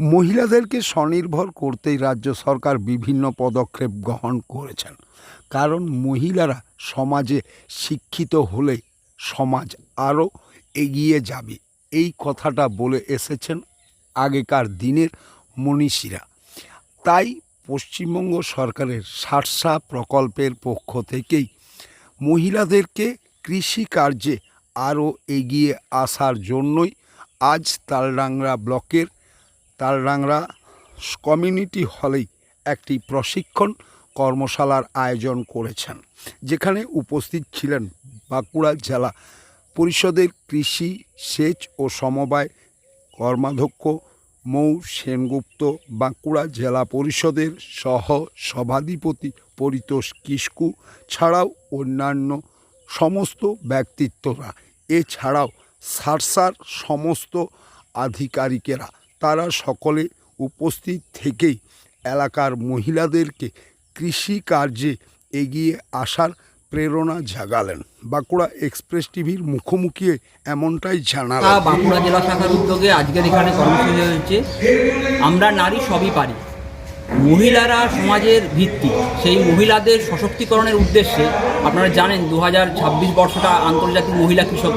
মহিলাদেরকে স্বনির্ভর করতেই রাজ্য সরকার বিভিন্ন পদক্ষেপ গ্রহণ করেছেন। কারণ মহিলারা সমাজে শিক্ষিত হলে সমাজ আরও এগিয়ে যাবে। এই কথাটা বলে এসেছেন আগেকার দিনের মনীষীরা। তাই পশ্চিমবঙ্গ সরকারের সারসা প্রকল্পের পক্ষ থেকেই মহিলাদেরকে কৃষিকার্যে আরও এগিয়ে আসার জন্যই আজ তালডাংরা ব্লকের তালডাংরা কমিউনিটি হলেই একটি প্রশিক্ষণ কর্মশালার আয়োজন করেছেন, যেখানে উপস্থিত ছিলেন বাঁকুড়া জেলা পরিষদের কৃষি, সেচ ও সমবায় কর্মাধ্যক্ষ মৌ সেনগুপ্ত, বাঁকুড়া জেলা পরিষদের সহ সভাধিপতি পরিতোষ কিস্কু ছাড়াও অন্যান্য সমস্ত ব্যক্তিত্বরা। এছাড়াও সারসার সমস্ত আধিকারিকেরা তারা সকলে উপস্থিত থেকেই এলাকার মহিলাদেরকে কৃষিকার্যে এগিয়ে আসার প্রেরণা জাগালেন। বাঁকুড়া এক্সপ্রেস টিভির মুখোমুখি এমনটাই জানালেন। শাখা বাঁকুড়া জেলা শাখার উদ্যোগে আজকের এখানে কর্মসূচি হয়েছে। আমরা নারী সবই পারি। মহিলারা সমাজের ভিত্তি। সেই মহিলাদের সশক্তিকরণের উদ্দেশ্যে আপনারা জানেন, দু হাজার ছাব্বিশ বর্ষটা আন্তর্জাতিক মহিলা কৃষক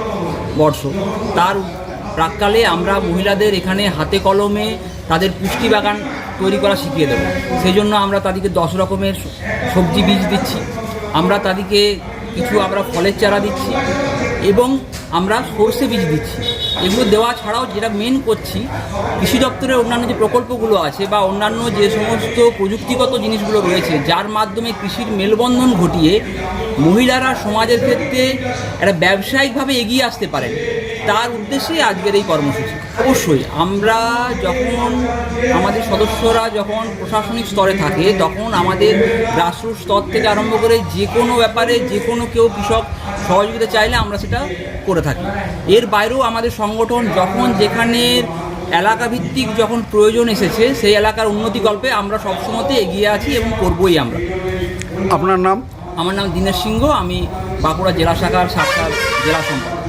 বর্ষ। তার প্রাককালে আমরা মহিলাদের এখানে হাতে কলমে তাদের পুষ্টি বাগান তৈরি করা শিখিয়ে দেবো। সেই জন্য আমরা তাদেরকে দশ রকমের সবজি বীজ দিচ্ছি। আমরা তাদেরকে কিছু আমরা ফলের চারা দিচ্ছি এবং আমরা সর্ষে বীজ দিচ্ছি। এগুলো দেওয়া ছাড়াও যেটা মেন করছি, কৃষি দপ্তরের অন্যান্য যে প্রকল্পগুলো আছে বা অন্যান্য যে সমস্ত প্রযুক্তিগত জিনিসগুলো রয়েছে, যার মাধ্যমে কৃষির মেলবন্ধন ঘটিয়ে মহিলারা সমাজের ক্ষেত্রে একটা ব্যবসায়িকভাবে এগিয়ে আসতে পারেন। তার উদ্দেশ্যে আজকের এই কর্মসূচি। অবশ্যই আমরা যখন আমাদের সদস্যরা যখন প্রশাসনিক স্তরে থাকে, তখন আমাদের গ্রাসরুট স্তর থেকে আরম্ভ করে যে কোনো ব্যাপারে যে কোনো কেউ কৃষক সহযোগিতা চাইলে আমরা সেটা করে থাকি। এর বাইরেও আমাদের সংগঠন যখন যেখানে এলাকা ভিত্তিক যখন প্রয়োজন এসেছে সেই এলাকার উন্নতি গল্পে আমরা সবসময়তে এগিয়ে আছি এবং করবই আমরা। আপনার নাম? আমার নাম দীনেশ সিংহ আমি বাঁকুড়া জেলা শাখার সাক্ষাৎ জেলা সম্পাদক।